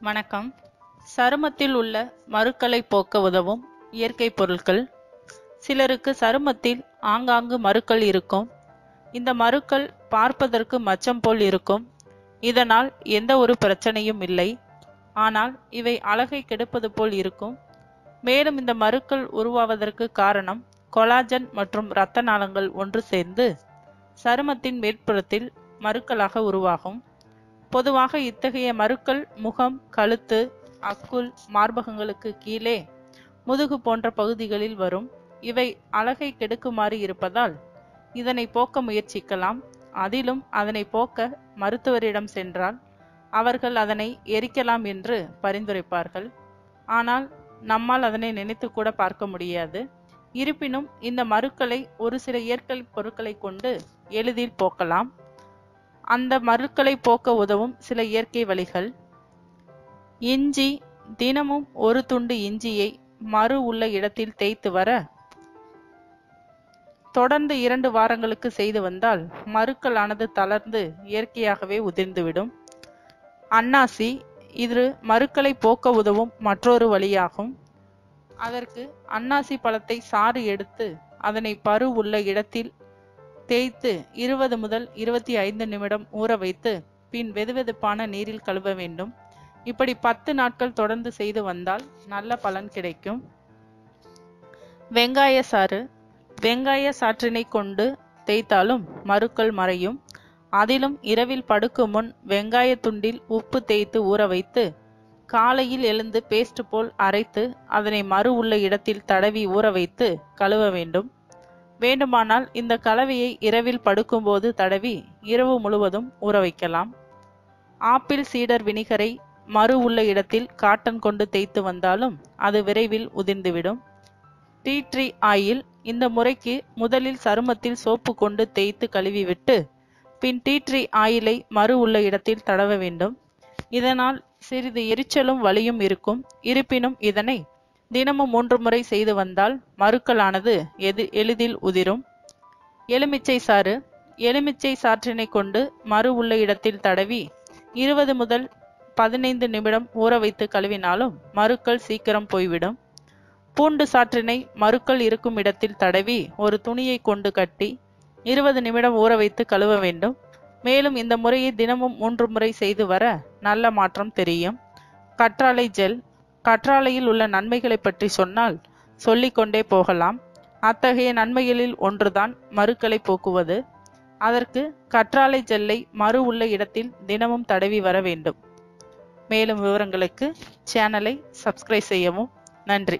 வணக்கம். சருமத்தில் உள்ள மருக்களை போக்க உதவும் இயற்கை பொருட்கள். சிலருக்கு சருமத்தில் ஆங்காங்கு மருக்கள் இருக்கும். இந்த மருக்கள் பார்ப்பதற்கு மச்சம் போல் இருக்கும். இதனால் எந்த ஒரு பிரச்சனையும் இல்லை. ஆனால் இவை அழகை கெடுப்பது போல் இருக்கும். மேலும் இந்த மருக்கள் உருவாவதற்கு காரணம் கொலாஜன் மற்றும் இரத்த நாளங்கள் ஒன்று சேர்ந்து சருமத்தின் மேற்புறத்தில் மருக்களாக உருவாகும். பொதுவாக இத்தகைய மருக்கள் முகம் கழுத்து அக்குள் மார்பகங்களுக்கு கீழே முதுகு போன்ற பகுதிகளில் வரும். இவை அழகை கெடுக்குமாறு இருப்பதால் இதனை போக்க முயற்சிக்கலாம். அதிலும் அதனை போக்க மருத்துவரிடம் சென்றால் அவர்கள் அதனை எரிக்கலாம் என்று பரிந்துரைப்பார்கள். ஆனால் நம்மால் அதனை நினைத்து கூட பார்க்க முடியாது. இருப்பினும் இந்த மருக்களை ஒரு சில இயற்கை பொருட்களை கொண்டு எளிதில் போக்கலாம். அந்த மருக்களை போக்க உதவும் சில இயற்கை வழிகள். இஞ்சி தினமும் ஒரு துண்டு இஞ்சியை மறு உள்ள இடத்தில் தேய்த்து வர தொடர்ந்து இரண்டு வாரங்களுக்கு செய்து வந்தால் மருக்களானது தளர்ந்து இயற்கையாகவே உதிர்ந்துவிடும். அன்னாசி இது மருக்களை போக்க உதவும் மற்றொரு வழியாகும். அதற்கு அன்னாசி பழத்தை சாறு எடுத்து அதனை பரு உள்ள இடத்தில் தேய்த்து இருபது முதல் இருபத்தி ஐந்து நிமிடம் ஊற வைத்து பின் வெதுவெதுப்பான நீரில் கழுவ வேண்டும். இப்படி பத்து நாட்கள் தொடர்ந்து செய்து வந்தால் நல்ல பலன் கிடைக்கும். வெங்காய சாறு. வெங்காய சாற்றினை கொண்டு தேய்த்தாலும் மருக்கள் மறையும். அதிலும் இரவில் படுக்கும் முன் வெங்காய துண்டில் உப்பு தேய்த்து ஊற வைத்து காலையில் எழுந்து பேஸ்ட் போல் அரைத்து அதனை மறு உள்ள இடத்தில் தடவி ஊற வைத்து கழுவ வேண்டும். வேண்டுமானால் இந்த கலவையை இரவில் படுக்கும்போது தடவி இரவு முழுவதும் ஊற வைக்கலாம். ஆப்பிள் சீடர் வினிகரை மறு உள்ள இடத்தில் காட்டன் கொண்டு தேய்த்து வந்தாலும் அது விரைவில் உதிர்ந்துவிடும். டீ ட்ரீ ஆயில் இந்த முறைக்கு முதலில் சருமத்தில் சோப்பு கொண்டு தேய்த்து கழுவிவிட்டு பின் டீ ட்ரீ ஆயிலை மறு உள்ள இடத்தில் தடவ வேண்டும். இதனால் சிறிது எரிச்சலும் வலியும் இருக்கும். இருப்பினும் இதனை தினமும் மூன்று முறை செய்து வந்தால் மருக்களானது எது எளிதில் உதிரும். எலுமிச்சை சாறு. எலுமிச்சை சாற்றினை கொண்டு மறு உள்ள இடத்தில் தடவி இருபது முதல் பதினைந்து நிமிடம் ஊற வைத்து கழுவினாலும் மருக்கள் சீக்கிரம் போய்விடும். பூண்டு சாற்றினை மருக்கள் இருக்கும் இடத்தில் தடவி ஒரு துணியை கொண்டு கட்டி இருபது நிமிடம் ஊற வைத்து கழுவ வேண்டும். மேலும் இந்த முறையை தினமும் மூன்று முறை செய்து வர நல்ல மாற்றம் தெரியும். கற்றாழை ஜெல் கற்றாழையில் உள்ள நன்மைகளை பற்றி சொன்னால் சொல்லிக்கொண்டே போகலாம். அத்தகைய நன்மைகளில் ஒன்றுதான் மருக்களை போக்குவது. அதற்கு கற்றாழை ஜெல்லை மறு உள்ள இடத்தில் தினமும் தடவி வர வேண்டும். மேலும் விவரங்களுக்கு சேனலை சப்ஸ்கிரைப் செய்யவும் நன்றி.